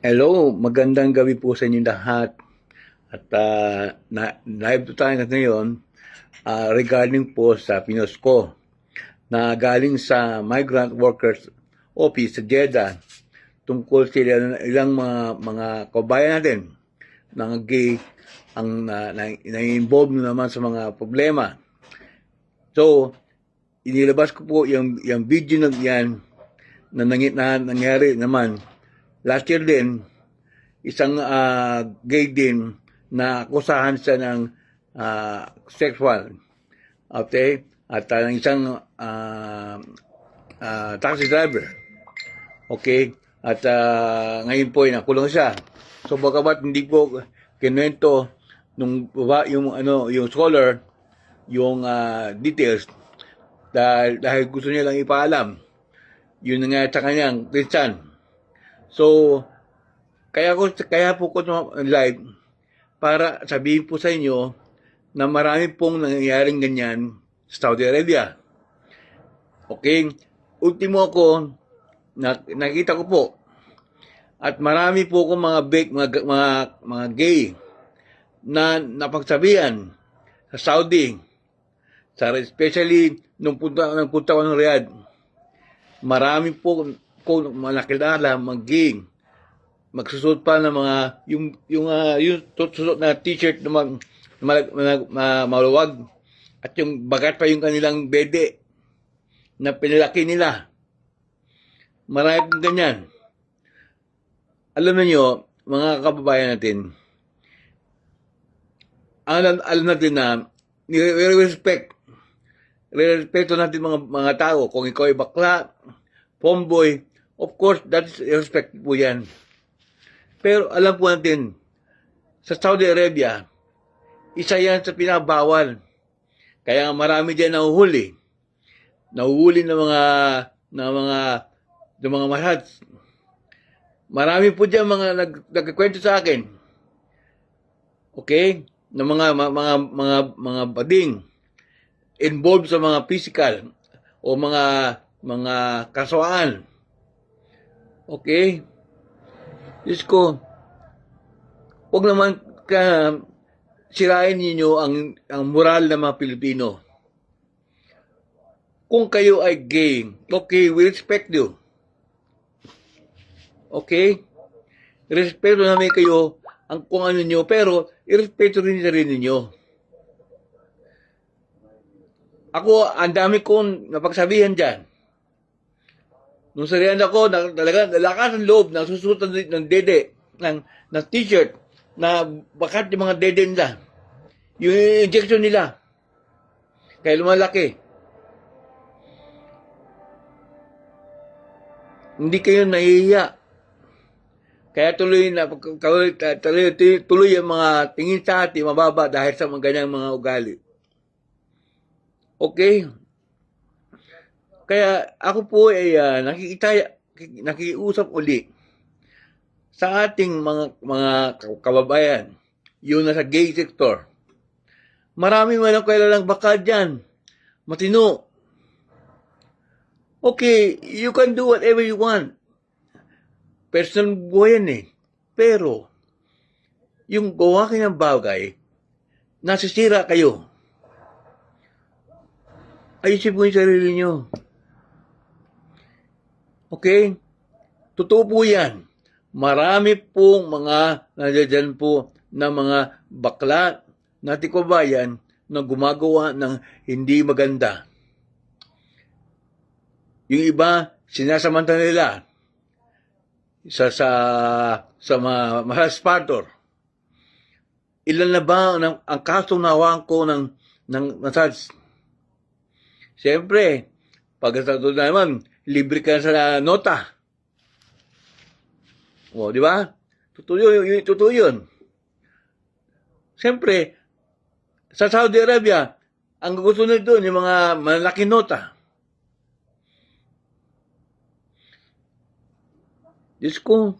Hello, magandang gabi po sa inyo lahat. At ah, na, live po tayo ngayon ah, regarding po sa Pinosco na galing sa Migrant Workers Office sa Jeddah tungkol sa ilang, ilang mga, mga kabayan natin mga gay ang na, na, na-involve naman sa mga problema. So, inilabas ko po yung, yung video na yan na, na nangyari naman last year din, isang ah, gay din na akusahan siya ng ah, sexual. Okay? At ng isang ah, ah, taxi driver. Okay? At ah, ngayon po ay nakulong siya. So bagamat hindi po kinuwento nung yung ano yung scholar yung ah, details dahil, dahil gusto niya lang ipaalam yun nga sa kanyang Christian. So, kaya ko kaya po ko live para sabihin po sa inyo na marami pong nangyayaring ganyan sa Saudi Arabia. Okay? Ultimo ako, na, nakita ko po, at marami po akong mga, big, mga, mga, mga gay na napagsabihan sa Saudi, sa, especially nung punta, nung punta ko ng Riyadh, marami po ko malakilala maging magsusuot pa ng mga yung yung uh, yung susuot na t-shirt na mag, mag, mag, ma- maluwag at yung bagat pa yung kanilang bede na pinalaki nila. Marami ganyan. Alam niyo mga kababayan natin, alam, alam natin na nire-respect Respeto natin mga mga tao. Kung ikaw ay bakla, pomboy, of course, that is respect po yan. Pero alam po natin, sa Saudi Arabia, isa yan sa pinabawal. Kaya marami dyan nahuhuli. Nahuhuli ng mga ng mga ng mga masads. Marami po dyan mga nag, nagkikwento sa akin. Okay? Ng mga mga mga mga, mga bading involved sa mga physical o mga mga kaswaan. Okay? Diyos ko, huwag naman ka sirain ninyo ang, ang moral ng mga Pilipino. Kung kayo ay gay, okay, we respect you. Okay? Respeto namin kayo ang kung ano nyo, pero irespeto rin na rin ninyo. Ako, ang dami kong napagsabihan dyan. Nung sarihan ako, na, talaga, lakas ng loob, nasusutan ng dede, ng, ng t-shirt, na bakat yung mga dede nila. Yung injection nila. Kaya lumalaki. Hindi kayo nahihiya. Kaya tuloy na tuloy, tuloy, tuloy ang mga tingin sa atin mababa dahil sa mga ganyang mga ugali. Okay? Kaya ako po ay uh, nakikita, nakikiusap uli sa ating mga mga kababayan, yung nasa gay sector. Marami man ang kailalang baka dyan. Matino. Okay, you can do whatever you want. Personal buhay yan eh. Pero, yung gawa kayo ng bagay, nasisira kayo ayusin mo yung sarili nyo. Okay? Totoo po yan. Marami pong mga nandiyan po na mga bakla na tikubayan na gumagawa ng hindi maganda. Yung iba, sinasamanta nila sa sa sa mga mahaspator. Ilan na ba ang, ang kaso nawaan ko ng ng massage Siyempre, pag sa naman, libre ka sa nota. O, di ba? Totoo yun, totoo yun. Siyempre, sa Saudi Arabia, ang gusto nila doon, yung mga malaki nota. Diyos ko,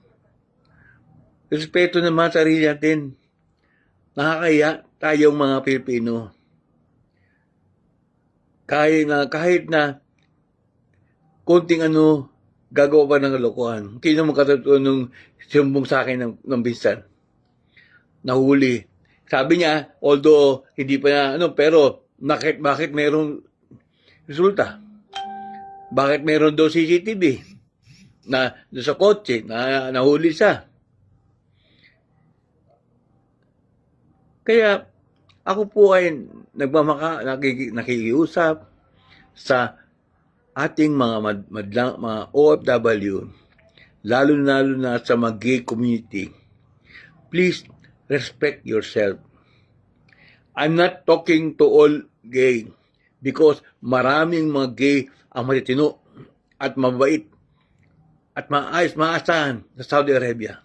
respeto naman sa sarili natin. Nakakaya tayong mga Pilipino kahit na kahit na konting ano gagawa pa ng kalokohan. Hindi naman katulad nung sumbong sa akin ng, ng binsan. Nahuli. Sabi niya, although hindi pa na, ano, pero bakit, bakit merong resulta? Bakit meron daw CCTV na doon sa kotse na nahuli siya? Kaya ako po ay nagmamaka, nakiki, nakikiusap sa ating mga mad, madlang, mga OFW, lalo lalo na sa mga gay community. Please respect yourself. I'm not talking to all gay because maraming mga gay ang matitino at mabait at maayos, maasahan sa Saudi Arabia.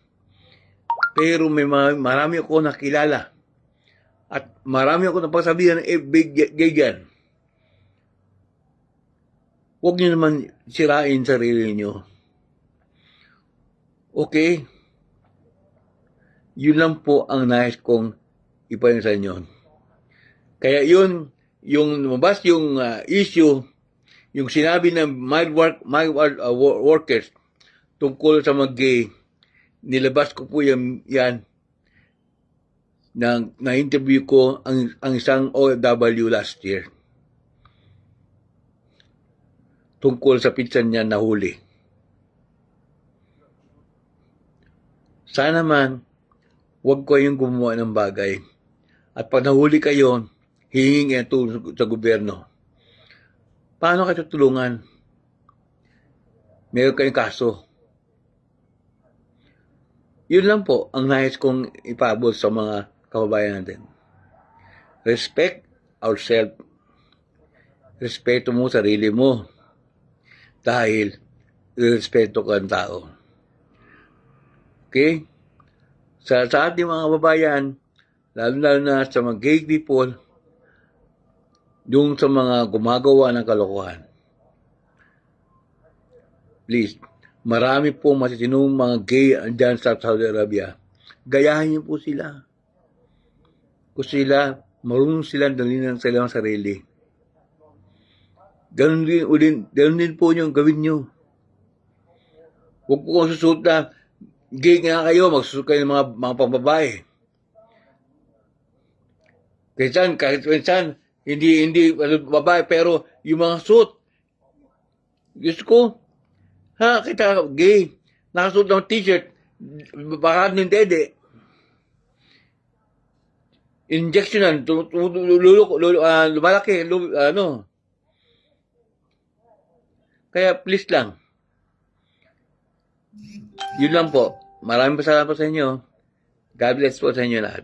Pero may ma- marami ako nakilala at marami ako napagsabihan eh, big gay dyan. Huwag niyo naman sirain sarili niyo. Okay? Yun lang po ang nais kong ipayin sa inyo. Kaya yun, yung lumabas yung ah, issue, yung sinabi ng migrant work, migrant uh, wo- workers tungkol sa mga gay, nilabas ko po yan, yan na, na-interview ko ang, ang isang OFW last year tungkol sa pinsan niya na huli. Sana man, huwag kayong gumawa ng bagay. At pag nahuli kayo, hihingin ang tulong sa gobyerno. Paano kayo tutulungan? Meron kayong kaso. Yun lang po ang nais kong ipabot sa mga kababayan natin. Respect ourselves. Respeto mo sarili mo. Dahil respeto ka ng tao. Okay? Sa, sa ating mga kababayan, lalo-lalo na sa mga gay people, yung sa mga gumagawa ng kalokohan. Please, marami po matitinong mga gay dyan sa Saudi Arabia. Gayahin niyo po sila. Kung sila, marunong sila dalhin ng silang sarili. Ganun din, ulin, ganun din po yung gawin nyo. Huwag po kung susuot na gay nga kayo, magsusuot kayo ng mga, mga pambabae. Kaysan, kahit minsan, hindi, hindi, ano, babae, pero yung mga suit, gusto ko, ha, kita, gay, nakasuot ng t-shirt, baka ng dede, injectionan, lulu- lulu- ah, lumalaki, lu- ano. Kaya please lang. Yun lang po. Maraming pasalamat sa inyo. God bless po sa inyo lahat.